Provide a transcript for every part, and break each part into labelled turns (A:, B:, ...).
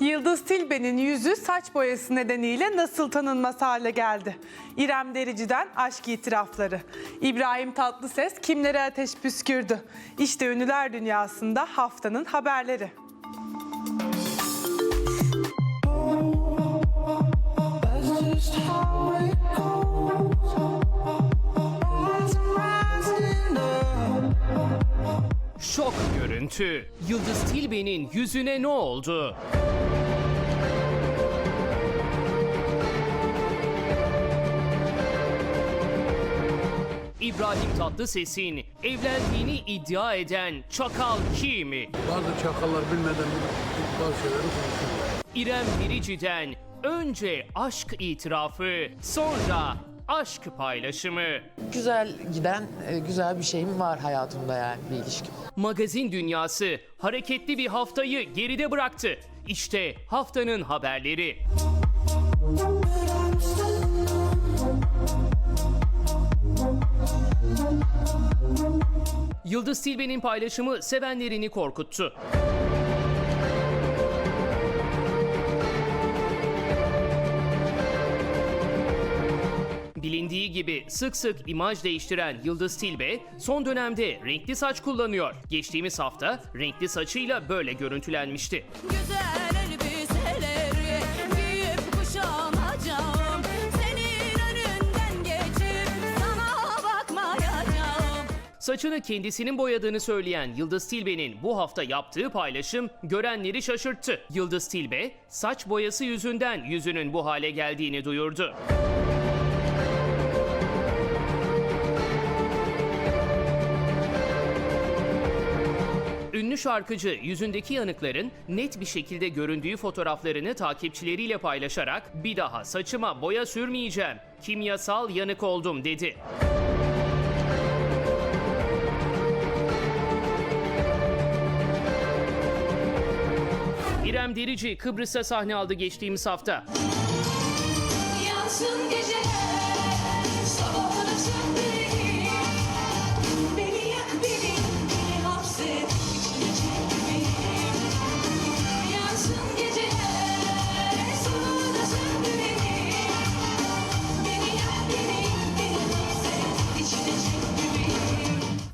A: Yıldız Tilbe'nin yüzü saç boyası nedeniyle nasıl tanınmaz hale geldi? İrem Derici'den aşk itirafları. İbrahim Tatlıses kimlere ateş püskürdü? İşte ünlüler dünyasında haftanın haberleri.
B: That's just how it
C: Şok görüntü. Yıldız Tilbe'nin yüzüne ne oldu? İbrahim Tatlıses'in evlendiğini iddia eden çakal kim?
D: Bazı çakallar bilmeden bazı şeyleri konuşuyorlar.
C: İrem Dirici'den önce aşk itirafı, sonra aşk paylaşımı.
E: güzel giden e, güzel bir şeyim var hayatımda yani bir ilişkim.
C: Magazin dünyası hareketli bir haftayı geride bıraktı. İşte haftanın haberleri. Yıldız Tilbe'nin paylaşımı sevenlerini korkuttu. Gibi sık sık imaj değiştiren Yıldız Tilbe son dönemde renkli saç kullanıyor. Geçtiğimiz hafta renkli saçıyla böyle görüntülenmişti.
F: Güzel elbiseleri giyip kuşanacağım Senin önünden geçip sana bakmayacağım
C: Saçını kendisinin boyadığını söyleyen Yıldız Tilbe'nin bu hafta yaptığı paylaşım görenleri şaşırttı. Yıldız Tilbe saç boyası yüzünden yüzünün bu hale geldiğini duyurdu. Ünlü şarkıcı yüzündeki yanıkların net bir şekilde göründüğü fotoğraflarını takipçileriyle paylaşarak bir daha saçıma boya sürmeyeceğim, kimyasal yanık oldum dedi. İrem Derici Kıbrıs'ta sahne aldı geçtiğimiz hafta.
F: Yansın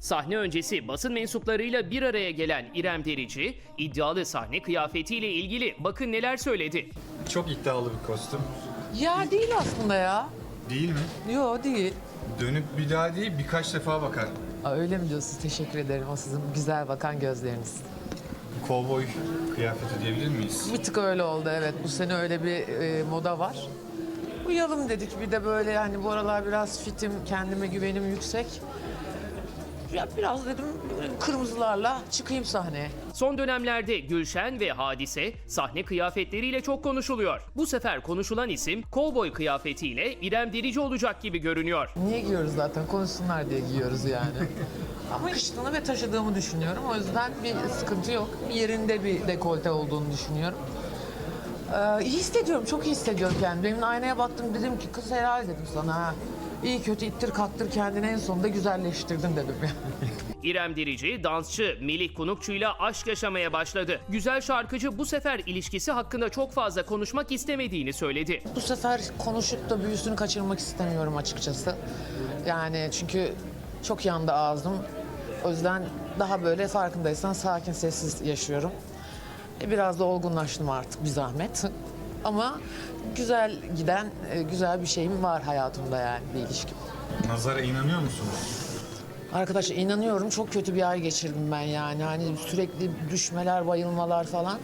C: Sahne öncesi basın mensuplarıyla bir araya gelen İrem Derici, iddialı sahne kıyafetiyle ilgili bakın neler söyledi.
G: Çok iddialı bir kostüm.
E: Ya değil aslında ya.
G: Değil mi?
E: Yo değil.
G: Dönüp bir daha değil birkaç defa bakar.
E: Aa, öyle mi diyorsunuz? Teşekkür ederim o sizin güzel bakan gözleriniz.
G: Kovboy kıyafeti diyebilir miyiz?
E: Bir tık öyle oldu evet. Bu sene öyle bir e, moda var. Uyalım dedik bir de böyle hani bu aralar biraz fitim, kendime güvenim yüksek. Ya biraz dedim kırmızılarla çıkayım sahneye.
C: Son dönemlerde Gülşen ve Hadise sahne kıyafetleriyle çok konuşuluyor. Bu sefer konuşulan isim kovboy kıyafetiyle İrem Derici olacak gibi görünüyor.
E: Niye giyiyoruz zaten? Konuşsunlar diye giyiyoruz yani. Ama yakıştığını ve taşıdığımı düşünüyorum. O yüzden bir sıkıntı yok. Yerinde bir dekolte olduğunu düşünüyorum. Ee, iyi hissediyorum, çok iyi hissediyorum kendimi. Demin aynaya baktım dedim ki kız helal dedim sana ha. İyi kötü ittir kaktır kendini en sonunda güzelleştirdin dedim yani.
C: İrem Derici dansçı Melih Kunukçu'yla aşk yaşamaya başladı. Güzel şarkıcı bu sefer ilişkisi hakkında çok fazla konuşmak istemediğini söyledi.
E: Bu sefer konuşup da büyüsünü kaçırmak istemiyorum açıkçası. Yani çünkü çok yandı ağzım. O yüzden daha böyle farkındaysan sakin sessiz yaşıyorum. Biraz da olgunlaştım artık bir zahmet. Ama güzel giden e, güzel bir şeyim var hayatımda yani bir ilişkim.
G: Nazara inanıyor musunuz?
E: Arkadaşlar inanıyorum çok kötü bir ay geçirdim ben yani. Hani sürekli düşmeler, bayılmalar falan.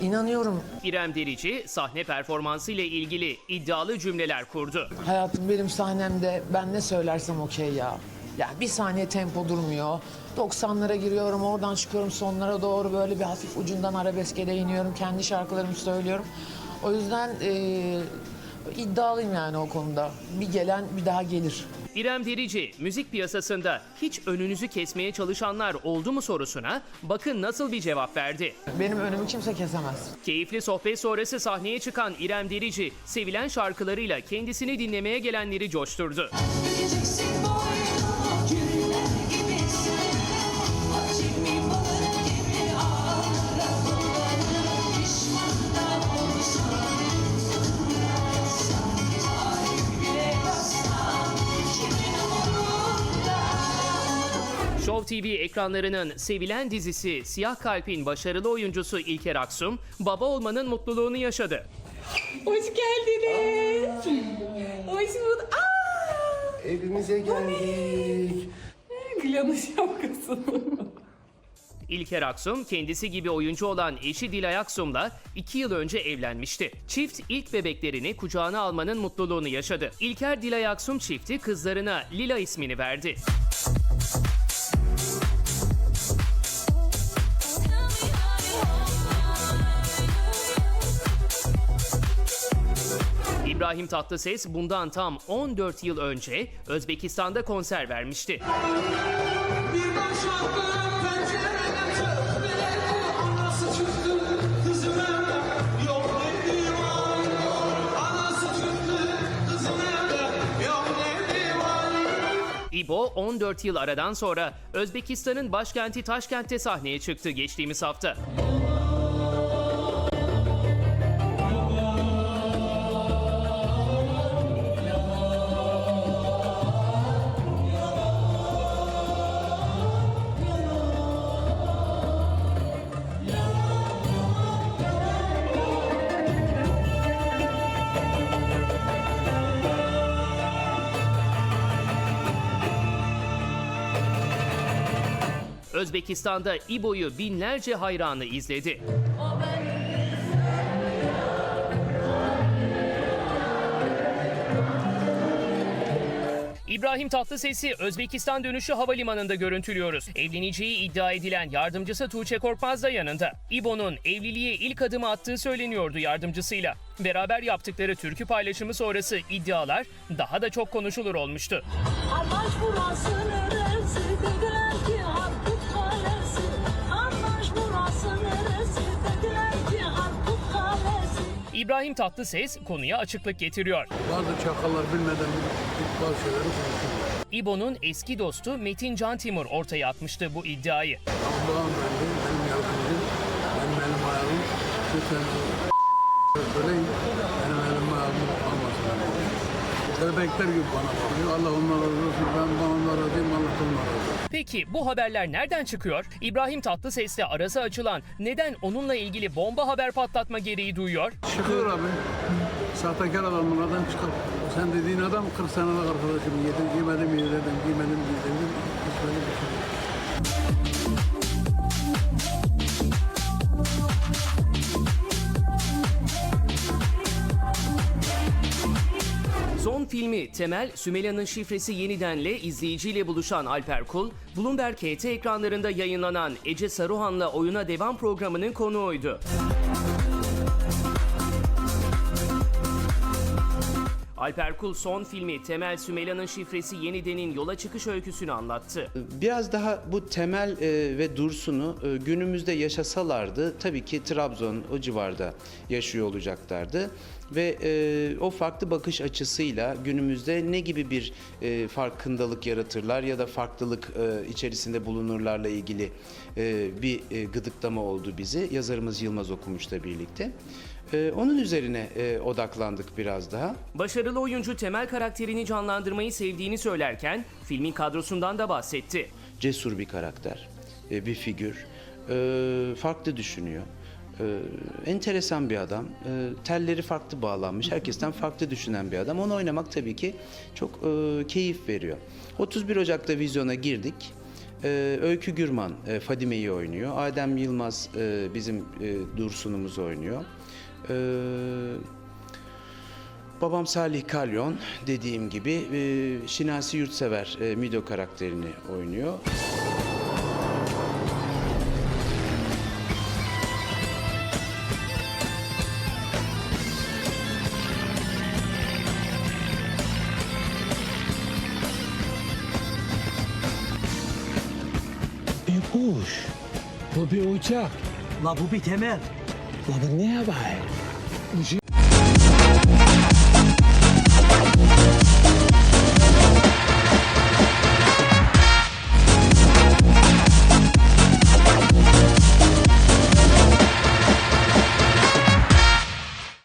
E: İnanıyorum
C: İrem Derici sahne performansı ile ilgili iddialı cümleler kurdu.
E: Hayatım benim sahnemde ben ne söylersem okey ya. Yani bir saniye tempo durmuyor. 90'lara giriyorum, oradan çıkıyorum sonlara doğru böyle bir hafif ucundan arabeske de iniyorum. Kendi şarkılarımı söylüyorum. O yüzden eee, iddialıyım yani o konuda. Bir gelen bir daha gelir.
C: İrem Derici müzik piyasasında hiç önünüzü kesmeye çalışanlar oldu mu sorusuna bakın nasıl bir cevap verdi.
E: Benim önümü kimse kesemez.
C: Keyifli sohbet sonrası sahneye çıkan İrem Derici sevilen şarkılarıyla kendisini dinlemeye gelenleri coşturdu.
F: Bükeceksin
C: Show TV ekranlarının sevilen dizisi Siyah Kalp'in başarılı oyuncusu İlker Aksum, baba olmanın mutluluğunu yaşadı.
H: Hoş geldiniz. Hoş bulduk. Aa!
I: Evimize geldik.
H: Gülyan'ın şapkası.
C: İlker Aksum kendisi gibi oyuncu olan eşi Dilay Aksum'la 2 yıl önce evlenmişti. Çift ilk bebeklerini kucağına almanın mutluluğunu yaşadı. İlker Dilay Aksum çifti kızlarına Lila ismini verdi. İbrahim Tatlıses bundan tam 14 yıl önce Özbekistan'da konser vermişti. İbo 14 yıl aradan sonra Özbekistan'ın başkenti Taşkent'te sahneye çıktı geçtiğimiz hafta. Özbekistan'da İbo'yu binlerce hayranı izledi. İbrahim Tatlıses'i Özbekistan dönüşü havalimanında görüntülüyoruz. Evleneceği iddia edilen yardımcısı Tuğçe Korkmaz da yanında. İbo'nun evliliğe ilk adımı attığı söyleniyordu yardımcısıyla. Beraber yaptıkları türkü paylaşımı sonrası iddialar daha da çok konuşulur olmuştu.
F: Amaç burası neresi
C: İbrahim Tatlıses konuya açıklık getiriyor.
D: Bazı çakallar bilmeden bazı şeyleri konuşuyorlar.
C: İbo'nun eski dostu Metin Can Timur ortaya atmıştı bu iddiayı.
D: Allah'ım benim, benim yardımcım, benim elim ayağım. Lütfen söyleyin, benim elim ayağım almasın. Bebekler gibi bana bakıyor. Allah onlara razı olsun. Ben onlara razıyım. Allah da onlara razı olsun.
C: Peki bu haberler nereden çıkıyor? İbrahim Tatlıses'le arası açılan neden onunla ilgili bomba haber patlatma gereği duyuyor?
D: Çıkıyor abi. Sahtekar adamlardan çıkar. Sen dediğin adam 40 senelik arkadaşım. Yedim, yemedim, yedim, yemedim, yedim. Hiç
C: filmi Temel, Sümeyla'nın şifresi yenidenle izleyiciyle buluşan Alper Kul, Bloomberg HT ekranlarında yayınlanan Ece Saruhan'la Oyuna Devam programının konuğuydu. Alper Kul son filmi Temel Sümeyla'nın şifresi yenidenin yola çıkış öyküsünü anlattı.
J: Biraz daha bu temel e, ve Dursun'u e, günümüzde yaşasalardı tabii ki Trabzon o civarda yaşıyor olacaklardı. Ve e, o farklı bakış açısıyla günümüzde ne gibi bir e, farkındalık yaratırlar ya da farklılık e, içerisinde bulunurlarla ilgili e, bir e, gıdıklama oldu bizi. Yazarımız Yılmaz Okumuş'la birlikte. E, onun üzerine e, odaklandık biraz daha.
C: Başarılı oyuncu Temel karakterini canlandırmayı sevdiğini söylerken filmin kadrosundan da bahsetti.
J: cesur bir karakter, e, bir figür, e, farklı düşünüyor. E, enteresan bir adam, e, telleri farklı bağlanmış, herkesten farklı düşünen bir adam. Onu oynamak tabii ki çok e, keyif veriyor. 31 Ocak'ta vizyona girdik. E, Öykü Gürman e, Fadime'yi oynuyor. Adem Yılmaz e, bizim e, Dursun'umuzu oynuyor. E, Babam Salih Kalyon dediğim gibi e, Şinasi Yurtsever e, Mido karakterini oynuyor.
K: Bir kuş. Bu bir uçak.
I: La bu bir temel.
K: La bu ne haber? Uçuyor